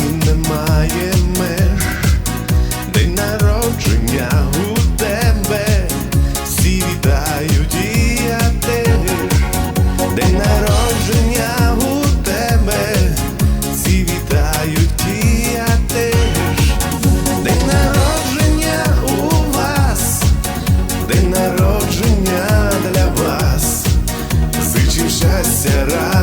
Немає не має меж, день народження у тебе, всі вітають і я теж, день народження у тебе, всі вітають і я теж, день народження у вас, день народження для вас, зичим щастя.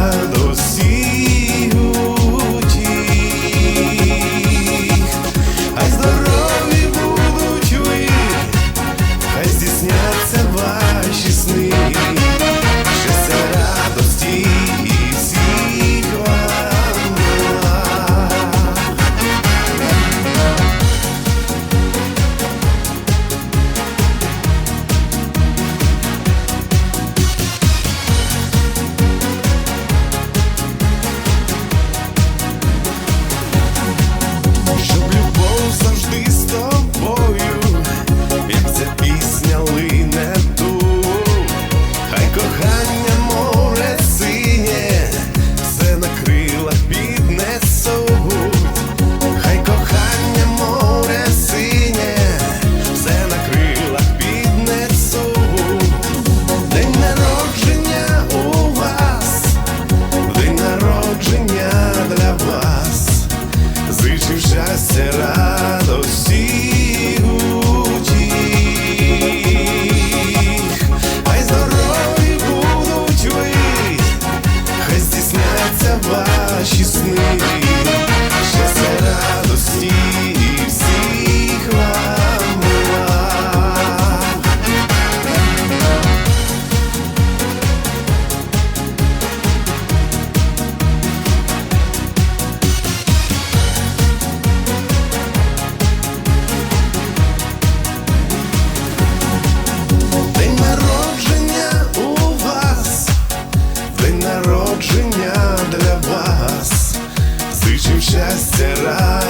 щастя.